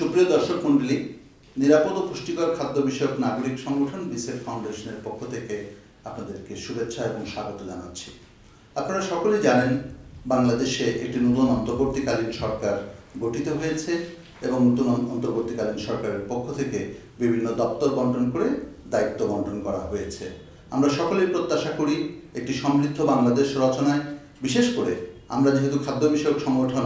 সুপ্রিয় দর্শক মন্ডলী নিরাপদ ও পুষ্টিকর খাদ্য বিষয়ক নাগরিক সংগঠন বিসেফ ফাউন্ডেশনের পক্ষ থেকে আপনাদেরকে শুভেচ্ছা এবং স্বাগত জানাচ্ছি। আপনারা সকলেই জানেন, বাংলাদেশে একটি নতুন অন্তর্বর্তীকালীন সরকার গঠিত হয়েছে এবং নতুন অন্তর্বর্তীকালীন সরকারের পক্ষ থেকে বিভিন্ন দপ্তর বন্টন করে দায়িত্ব বন্টন করা হয়েছে। আমরা সকলেই প্রত্যাশা করি, একটি সমৃদ্ধ বাংলাদেশ রচনায়, বিশেষ করে আমরা যেহেতু খাদ্য বিষয়ক সংগঠন,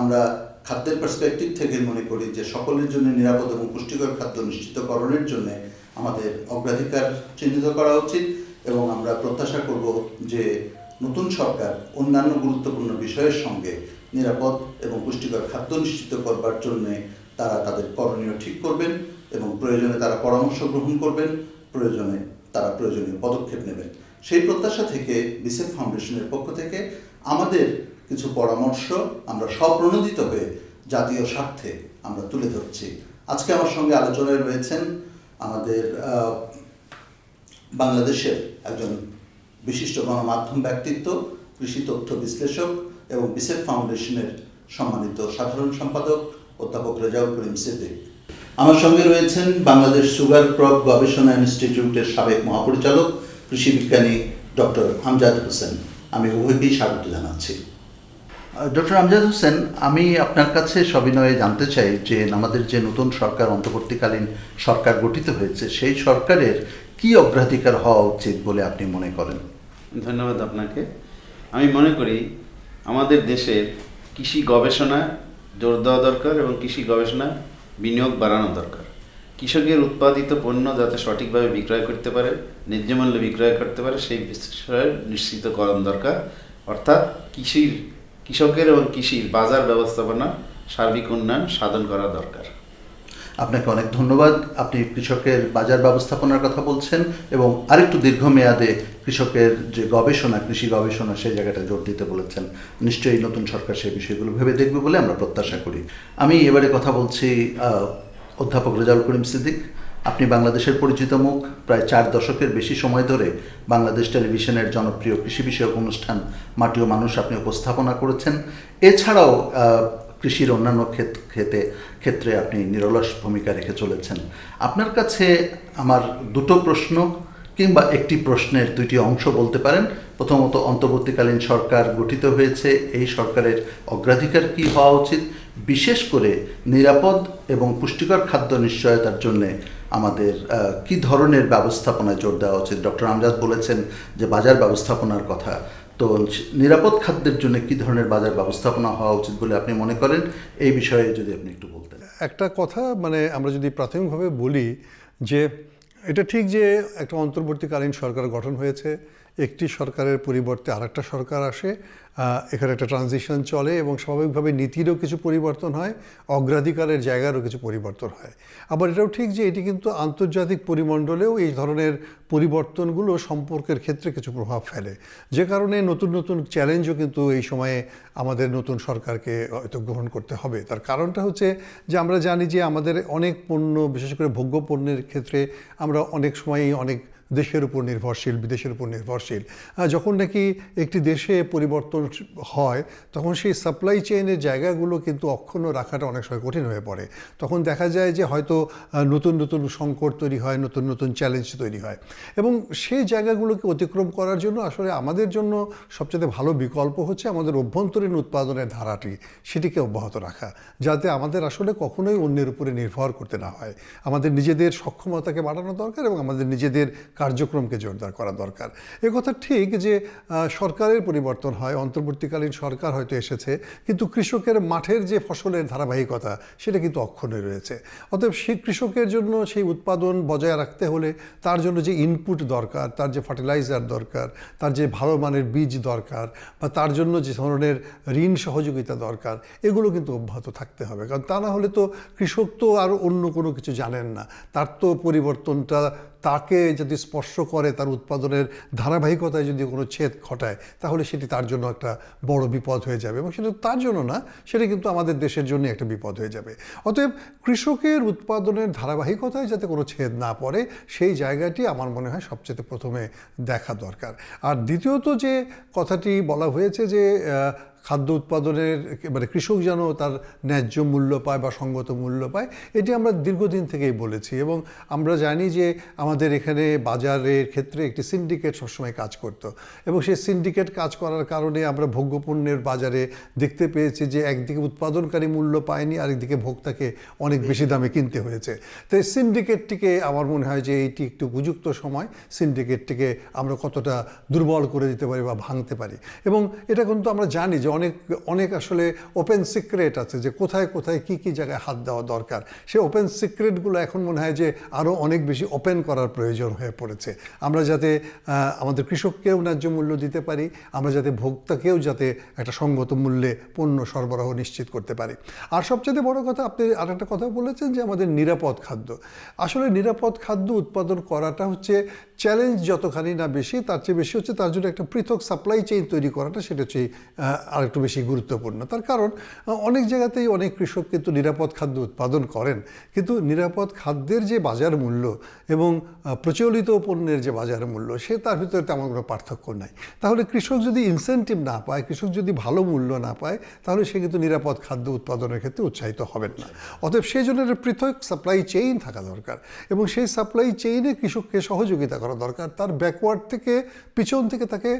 আমরা খাদ্যের পার্সপেক্টিভ থেকে মনে করি যে সকলের জন্য নিরাপদ এবং পুষ্টিকর খাদ্য নিশ্চিতকরণের জন্য আমাদের অগ্রাধিকার চিহ্নিত করা উচিত এবং আমরা প্রত্যাশা করব যে নতুন সরকার অন্যান্য গুরুত্বপূর্ণ বিষয়ের সঙ্গে নিরাপদ এবং পুষ্টিকর খাদ্য নিশ্চিত করবার জন্য তারা তাদের করণীয় ঠিক করবেন এবং প্রয়োজনে তারা পরামর্শ গ্রহণ করবেন, প্রয়োজনে তারা প্রয়োজনীয় পদক্ষেপ নেবেন। সেই প্রত্যাশা থেকে বিসেফ ফাউন্ডেশনের পক্ষ থেকে আমাদের কিছু পরামর্শ আমরা স্বপ্রণোদিত হয়ে জাতীয় স্বার্থে আমরা তুলে ধরছি। আজকে আমার সঙ্গে আলোচনায় রয়েছেন আমাদের বাংলাদেশের একজন বিশিষ্ট গণমাধ্যম ব্যক্তিত্ব, কৃষি তথ্য বিশ্লেষক এবং বিসেফ ফাউন্ডেশনের সম্মানিত সাধারণ সম্পাদক, অধ্যাপক রেজাউল করিম সিদ্দিক। আমার সঙ্গে রয়েছেন বাংলাদেশ সুগার ক্রপ গবেষণা ইনস্টিটিউটের সাবেক মহাপরিচালক, কৃষি বিজ্ঞানী ডক্টর আমজাদ হোসেন। আমি উভয়কেই স্বাগত জানাচ্ছি। ডক্টর আমজাদ হোসেন, আমি আপনার কাছে সবিনয়ে জানতে চাই যে আমাদের যে নতুন সরকার অন্তর্বর্তীকালীন সরকার গঠিত হয়েছে, সেই সরকারের কি অগ্রাধিকার হওয়া উচিত বলে আপনি মনে করেন? ধন্যবাদ আপনাকে। আমি মনে করি আমাদের দেশের কৃষি গবেষণা জোর দেওয়া দরকার এবং কৃষি গবেষণা বিনিয়োগ বাড়ানো দরকার। কৃষকের উৎপাদিত পণ্য যাতে সঠিকভাবে বিক্রয় করতে পারে, ন্যায্য মূল্যে বিক্রয় করতে পারে, সেই বিষয়ে নিশ্চিতকরণ দরকার। অর্থাৎ কৃষির কৃষকের এবং কৃষির বাজার ব্যবস্থাপনা, সার্বিক উন্নয়ন সাধন করা দরকার। আপনাকে অনেক ধন্যবাদ। আপনি কৃষকের বাজার ব্যবস্থাপনার কথা বলছেন এবং আরেকটু দীর্ঘমেয়াদে কৃষকের যে গবেষণা, কৃষি গবেষণা, সেই জায়গাটা জোর দিতে বলেছেন। নিশ্চয়ই নতুন সরকার সেই বিষয়গুলো ভেবে দেখবে বলে আমরা প্রত্যাশা করি। আমি এবারে কথা বলছি অধ্যাপক রেজাউল করিম সিদ্দিক। আপনি বাংলাদেশের পরিচিত মুখ। প্রায় চার দশকের বেশি সময় ধরে বাংলাদেশ টেলিভিশনের জনপ্রিয় কৃষি বিষয়ক অনুষ্ঠান মাটি ও মানুষ আপনি উপস্থাপনা করেছেন। এছাড়াও কৃষির অন্যান্য ক্ষেত- ক্ষেতে, ক্ষেত্রে আপনি নিরলস ভূমিকা রেখে চলেছেন। আপনার কাছে আমার দুটো প্রশ্ন কিংবা একটি প্রশ্নের দুইটি অংশ বলতে পারেন। প্রথমত, অন্তর্বর্তীকালীন সরকার গঠিত হয়েছে। এই সরকারের অগ্রাধিকার কি হওয়া উচিত? বিশেষ করে নিরাপদ এবং পুষ্টিকর খাদ্য নিশ্চয়তার জন্যে আমাদের কি ধরনের ব্যবস্থাপনায় জোর দেওয়া উচিত? ডক্টর আমজাদ বলেছেন যে বাজার ব্যবস্থাপনার কথা। তো নিরাপদ খাদ্যের জন্য কি ধরনের বাজার ব্যবস্থাপনা হওয়া উচিত বলে আপনি মনে করেন? এই বিষয়ে যদি আপনি একটু বলতেন। একটা কথা মানে আমরা যদি প্রাথমিকভাবে বলি যে, এটা ঠিক যে একটা অন্তর্বর্তীকালীন সরকার গঠন হয়েছে একটি সরকারের পরিবর্তে আরেকটা সরকার আসে এখানে একটা ট্রানজিশন চলে এবং স্বাভাবিকভাবে নীতিরও কিছু পরিবর্তন হয়, অগ্রাধিকারের জায়গারও কিছু পরিবর্তন হয়। আবার এটাও ঠিক যে এটি কিন্তু আন্তর্জাতিক পরিমণ্ডলেও এই ধরনের পরিবর্তনগুলো সম্পর্কের ক্ষেত্রে কিছু প্রভাব ফেলে। যে কারণে নতুন নতুন চ্যালেঞ্জও কিন্তু এই সময়ে আমাদের নতুন সরকারকে হয়তো গ্রহণ করতে হবে। তার কারণটা হচ্ছে যে আমরা জানি যে আমাদের অনেক পণ্য, বিশেষ করে ভোগ্য পণ্যের ক্ষেত্রে আমরা অনেক সময়ই অনেক দেশের উপর নির্ভরশীল, বিদেশের উপর নির্ভরশীল। যখন নাকি একটি দেশে পরিবর্তন হয়, তখন সেই সাপ্লাই চেইনের জায়গাগুলো কিন্তু অক্ষুণ্ণ রাখাটা অনেক সময় কঠিন হয়ে পড়ে। তখন দেখা যায় যে হয়তো নতুন নতুন সংকট তৈরি হয়, নতুন নতুন চ্যালেঞ্জ তৈরি হয়। এবং সেই জায়গাগুলোকে অতিক্রম করার জন্য আসলে আমাদের জন্য সবচেয়ে ভালো বিকল্প হচ্ছে আমাদের অভ্যন্তরীণ উৎপাদনের ধারাটি, সেটিকে অব্যাহত রাখা। যাতে আমাদের আসলে কখনোই অন্যের উপরে নির্ভর করতে না হয়। আমাদের নিজেদের সক্ষমতাকে বাড়ানো দরকার এবং আমাদের নিজেদের কার্যক্রমকে জোরদার করা দরকার। এ কথা ঠিক যে সরকারের পরিবর্তন হয়, অন্তর্বর্তীকালীন সরকার হয়তো এসেছে, কিন্তু কৃষকের মাঠের যে ফসলের ধারাবাহিকতা, সেটা কিন্তু অক্ষুণ্ণ রয়েছে। অতএব সেই কৃষকের জন্য সেই উৎপাদন বজায় রাখতে হলে তার জন্য যে ইনপুট দরকার, তার যে ফার্টিলাইজার দরকার, তার যে ভালো মানের বীজ দরকার, বা তার জন্য যে ধরনের ঋণ সহযোগিতা দরকার, এগুলো কিন্তু অব্যাহত থাকতে হবে। কারণ তা না হলে তো কৃষক তো আর অন্য কোনো কিছু জানেন না। তার তো পরিবর্তনটা তাকে যদি স্পর্শ করে, তার উৎপাদনের ধারাবাহিকতায় যদি কোনো ছেদ ঘটায়, তাহলে সেটি তার জন্য একটা বড় বিপদ হয়ে যাবে। এবং সেটা তার জন্য না, সেটা কিন্তু আমাদের দেশের জন্য একটা বিপদ হয়ে যাবে। অতএব কৃষকের উৎপাদনের ধারাবাহিকতায় যাতে কোনো ছেদ না পড়ে, সেই জায়গাটি আমার মনে হয় সবচেয়ে প্রথমে দেখা দরকার। আর দ্বিতীয়ত যে কথাটি বলা হয়েছে যে খাদ্য উৎপাদনের মানে কৃষক যেন তার ন্যায্য মূল্য পায় বা সঙ্গত মূল্য পায়, এটি আমরা দীর্ঘদিন থেকেই বলেছি এবং আমরা জানি যে আমাদের এখানে বাজারের ক্ষেত্রে একটি সিন্ডিকেট সবসময় কাজ করতো এবং সেই সিন্ডিকেট কাজ করার কারণে আমরা ভোগ্যপণ্যের বাজারে দেখতে পেয়েছি যে একদিকে উৎপাদনকারী মূল্য পায়নি, আরেকদিকে ভোক্তাকে অনেক বেশি দামে কিনতে হয়েছে। তো এই সিন্ডিকেটটিকে আমার মনে হয় যে এইটি একটু উপযুক্ত সময়, সিন্ডিকেটটিকে আমরা কতটা দুর্বল করে দিতে পারি বা ভাঙতে পারি এবং এটা কিন্তু আমরা জানি যে অনেক অনেক আসলে ওপেন সিক্রেট আছে যে কোথায় কোথায় কি কি জায়গায় হাত দেওয়া দরকার। সেই ওপেন সিক্রেটগুলো এখন মনে হয় যে আরও অনেক বেশি ওপেন করার প্রয়োজন হয়ে পড়েছে। আমরা যাতে আমাদের কৃষককেও ন্যায্য মূল্য দিতে পারি, আমরা যাতে ভোক্তাকেও যাতে একটা সঙ্গত মূল্যে পণ্য সরবরাহ নিশ্চিত করতে পারি। আর সবচেয়ে বড় কথা, আপনি আর একটা কথা বলেছেন যে আমাদের নিরাপদ খাদ্য। আসলে নিরাপদ খাদ্য উৎপাদন করাটা হচ্ছে চ্যালেঞ্জ যতখানি না বেশি, তার চেয়ে বেশি হচ্ছে তার জন্য একটা পৃথক সাপ্লাই চেইন তৈরি করাটা, সেটা হচ্ছে আরেকটু বেশি গুরুত্বপূর্ণ। তার কারণ অনেক জায়গাতেই অনেক কৃষক কিন্তু নিরাপদ খাদ্য উৎপাদন করেন। কিন্তু নিরাপদ খাদ্যের যে বাজার মূল্য এবং প্রচলিত পণ্যের যে বাজার মূল্য, সে তার ভিতরে তেমন কোনো পার্থক্য নাই। তাহলে কৃষক যদি ইনসেন্টিভ না পায়, কৃষক যদি ভালো মূল্য না পায়, তাহলে সে কিন্তু নিরাপদ খাদ্য উৎপাদনের ক্ষেত্রে উৎসাহিত হবেন না। অতএব সেই জন্য একটা পৃথক সাপ্লাই চেইন থাকা দরকার এবং সেই সাপ্লাই চেইনে কৃষককে সহযোগিতা করা দরকার। তার ব্যাকওয়ার্ড থেকে পিছন থেকে তাকে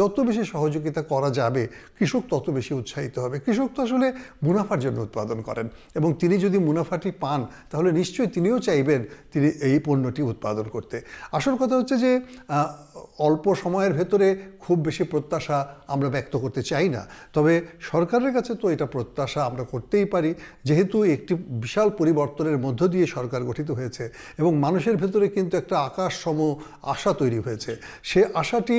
যত বেশি সহযোগিতা করা যাবে, কৃষক তত বেশি উৎসাহিত হবে। কৃষক তো আসলে মুনাফার জন্য উৎপাদন করেন এবং তিনি যদি মুনাফাটি পান, তাহলে নিশ্চয়ই তিনিও চাইবেন তিনি এই পণ্যটি উৎপাদন করতে। আসল কথা হচ্ছে যে অল্প সময়ের ভেতরে খুব বেশি প্রত্যাশা আমরা ব্যক্ত করতে চাই না। তবে সরকারের কাছে তো এটা প্রত্যাশা আমরা করতেই পারি। যেহেতু একটি বিশাল পরিবর্তনের মধ্য দিয়ে সরকার গঠিত হয়েছে এবং মানুষের ভেতরে কিন্তু একটা আকাশ সম আশা তৈরি হয়েছে। সে আশাটি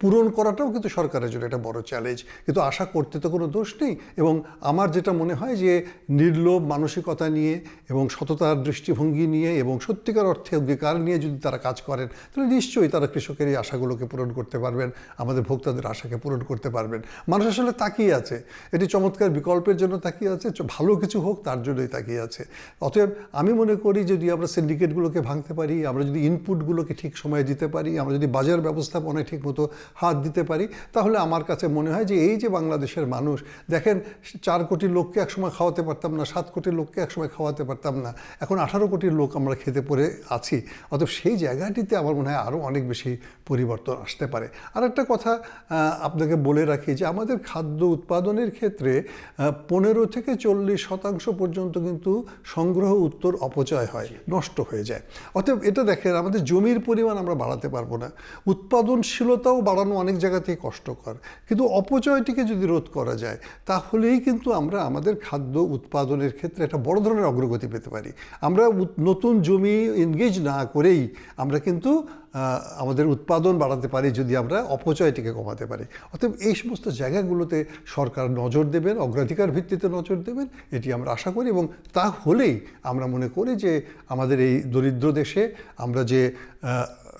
পূরণ করাটাও কিন্তু সরকারের জন্য একটা বড় চ্যালেঞ্জ কিন্তু আশা করতে তো কোনো দোষ নেই এবং আমার যেটা মনে হয় যে, নির্লোভ মানসিকতা নিয়ে এবং সততার দৃষ্টিভঙ্গি নিয়ে এবং সত্যিকার অর্থে অঙ্গীকার নিয়ে যদি তারা কাজ করেন, তাহলে নিশ্চয়ই তারা কৃষকের এই আশাগুলোকে পূরণ করতে পারবেন, আমাদের ভোক্তাদের আশাকে পূরণ করতে পারবেন। মানুষ আসলে তাকিয়ে আছে। এটি চমৎকার বিকল্পের জন্য তাকিয়ে আছে ভালো কিছু হোক তার জন্যই তাকিয়ে আছে। অতএব আমি মনে করি যদি আমরা সিন্ডিকেটগুলোকে ভাঙতে পারি, আমরা যদি ইনপুটগুলোকে ঠিক সময়ে দিতে পারি আমরা যদি বাজার ব্যবস্থাপনায় ঠিকমতো হাত দিতে পারি তাহলে আমার কাছে মনে হয় যে এই যে বাংলাদেশের মানুষ দেখেন চার কোটি লোককে একসময় খাওয়াতে পারতাম না সাত কোটি লোককে একসময় খাওয়াতে পারতাম না এখন আঠারো কোটির লোক আমরা খেতে পড়ে আছি অতএব সেই জায়গাটিতে আমার মনে হয় আরও অনেক বেশি পরিবর্তন আসতে পারে। আর একটা কথা আপনাকে বলে রাখি যে আমাদের খাদ্য উৎপাদনের ক্ষেত্রে পনেরো থেকে চল্লিশ শতাংশ পর্যন্ত কিন্তু সংগ্রহ উত্তর অপচয় হয় নষ্ট হয়ে যায়। অতএব এটা দেখেন আমাদের জমির পরিমাণ আমরা বাড়াতে পারব না। উৎপাদনশীলতাও বাড়ানো অনেক জায়গাতেই কষ্টকর। কিন্তু অপচয়টিকে যদি রোধ করা যায়, তাহলেই কিন্তু আমরা আমাদের খাদ্য উৎপাদনের ক্ষেত্রে একটা বড় ধরনের অগ্রগতি পেতে পারি। আমরা নতুন জমি এনগেজ না করেই আমরা কিন্তু আমাদের উৎপাদন বাড়াতে পারি যদি আমরা অপচয়টিকে কমাতে পারি। অতএব এই সমস্ত জায়গাগুলোতে সরকার নজর দেবেন, অগ্রাধিকার ভিত্তিতে নজর দেবেন, এটি আমরা আশা করি এবং তা হলেই আমরা মনে করি যে আমাদের এই দরিদ্র দেশে আমরা যে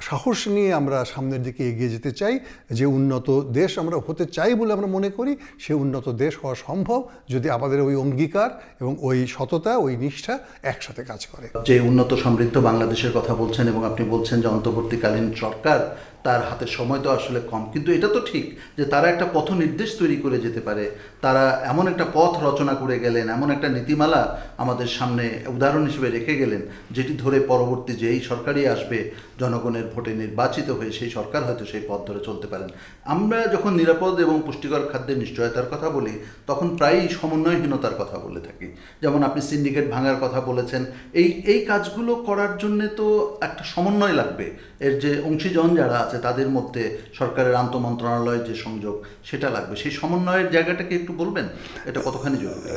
সাহস নিয়ে আমরা সামনের দিকে এগিয়ে যেতে চাই, যে উন্নত দেশ আমরা হতে চাই বলে আমরা মনে করি, সে উন্নত দেশ হওয়া সম্ভব যদি আমাদের ওই অঙ্গীকার এবং ওই সততা, ওই নিষ্ঠা একসাথে কাজ করে। যে উন্নত সমৃদ্ধ বাংলাদেশের কথা বলছেন এবং আপনি বলছেন যে অন্তর্বর্তীকালীন সরকার তার হাতে সময় তো আসলে কম। কিন্তু এটা তো ঠিক যে তারা একটা পথ নির্দেশ তৈরি করে যেতে পারে। তারা এমন একটা পথ রচনা করে গেলেন, এমন একটা নীতিমালা আমাদের সামনে উদাহরণ হিসেবে রেখে গেলেন, যেটি ধরে পরবর্তী যে এই সরকারই আসবে, জনগণের ভোটে নির্বাচিত হয়ে সেই সরকার হয়তো সেই পথ ধরে চলতে পারেন। আমরা যখন নিরাপদ এবং পুষ্টিকর খাদ্যের নিশ্চয়তার কথা বলি, তখন প্রায়ই সমন্বয়হীনতার কথা বলে থাকি। যেমন আপনি সিন্ডিকেট ভাঙার কথা বলেছেন, এই এই কাজগুলো করার জন্যে তো একটা সমন্বয় লাগবে। এর যে অংশীজন যারা আছে তাদের মধ্যে সরকারের আন্ত মন্ত্রণালয়ের যে সংযোগ সেটা লাগবে। সেই সমন্বয়ের জায়গাটাকে একটু বলবেন? এটা কতখানি জরুরি?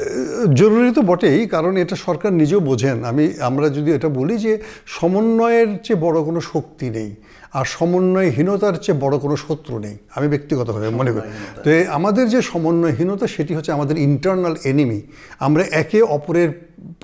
জরুরি তো বটেই কারণ এটা সরকার নিজেও বোঝেন। আমি আমরা যদি এটা বলি যে সমন্বয়ের চেয়ে বড় কোনো শক্তি নেই আর সমন্বয়হীনতার চেয়ে বড় কোনো শত্রু নেই। আমি ব্যক্তিগতভাবে মনে করি। তো আমাদের যে সমন্বয়হীনতা সেটি হচ্ছে আমাদের ইন্টারনাল এনিমি আমরা একে অপরের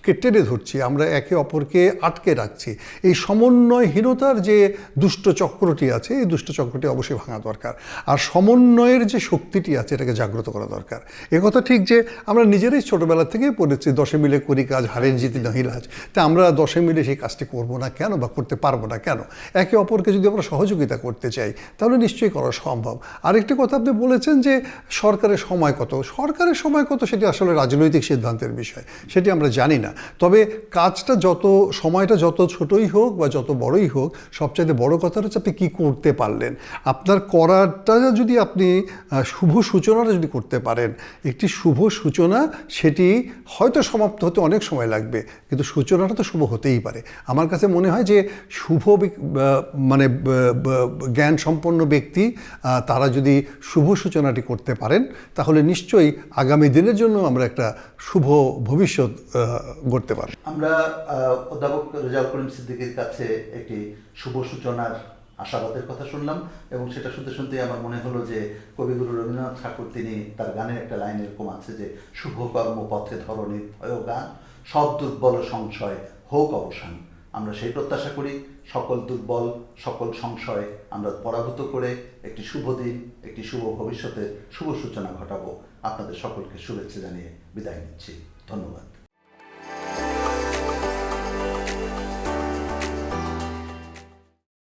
কে টেনে ধরছি আমরা একে অপরকে আটকে রাখছি। এই সমন্বয়হীনতার যে দুষ্ট চক্রটি আছে এই দুষ্ট চক্রটি অবশ্যই ভাঙা দরকার। আর সমন্বয়ের যে শক্তিটি আছে, এটাকে জাগ্রত করা দরকার। এ কথা ঠিক যে, আমরা নিজেরাই ছোটোবেলা থেকেই পড়েছি, দশে মিলে করি কাজ হারের জিতি নহিলাজ তা আমরা দশে মিলে সেই কাজটি করব না কেন বা করতে পারব না কেন? একে অপরকে যদি আমরা সহযোগিতা করতে চাই, তাহলে নিশ্চয়ই করা সম্ভব। আরেকটি কথা আপনি বলেছেন যে, সরকারের সময় কত? সরকারের সময় কত সেটি আসলে রাজনৈতিক সিদ্ধান্তের বিষয়, সেটি আমরা জানি না। তবে কাজটা যত, সময়টা যত ছোটই হোক বা যত বড়ই হোক, সবচাইতে বড় কথা হচ্ছে আপনি কী করতে পারলেন। আপনার করাটা যদি আপনি শুভ সূচনাটা যদি করতে পারেন, একটি শুভ সূচনা সেটি হয়তো সমাপ্ত হতে অনেক সময় লাগবে, কিন্তু সূচনাটা তো শুভ হতেই পারে। আমার কাছে মনে হয় যে শুভ মানে জ্ঞান সম্পন্ন ব্যক্তি তারা যদি শুভ সূচনাটি করতে পারেন, তাহলে নিশ্চয়ই আগামী দিনের জন্য আমরা একটা শুভ ভবিষ্যৎ গড়তে পারব। আমরা অধ্যাপক রেজাউল করিম সিদ্দিকের কাছে একটি শুভ সূচনার আশাবাদের কথা শুনলাম এবং সেটা শুনতে শুনতে আমার মনে হলো যে কবিগুরু রবীন্দ্রনাথ ঠাকুর, তিনি তার গানের একটা লাইন এরকম আছে যে, শুভ কর্ম পথে ধরণী ভয় গান, সব দুর্বল সংশয় হোক অবসান। আমরা সেই প্রত্যাশা করি, সকল দুর্বল, সকল সংশয় আমরা পরাভূত করে একটি শুভ দিন, একটি শুভ ভবিষ্যতের শুভ সূচনা ঘটাবো। আপনাদের সকলকে শুভেচ্ছা জানিয়ে বিদায় নিচ্ছি। ধন্যবাদ।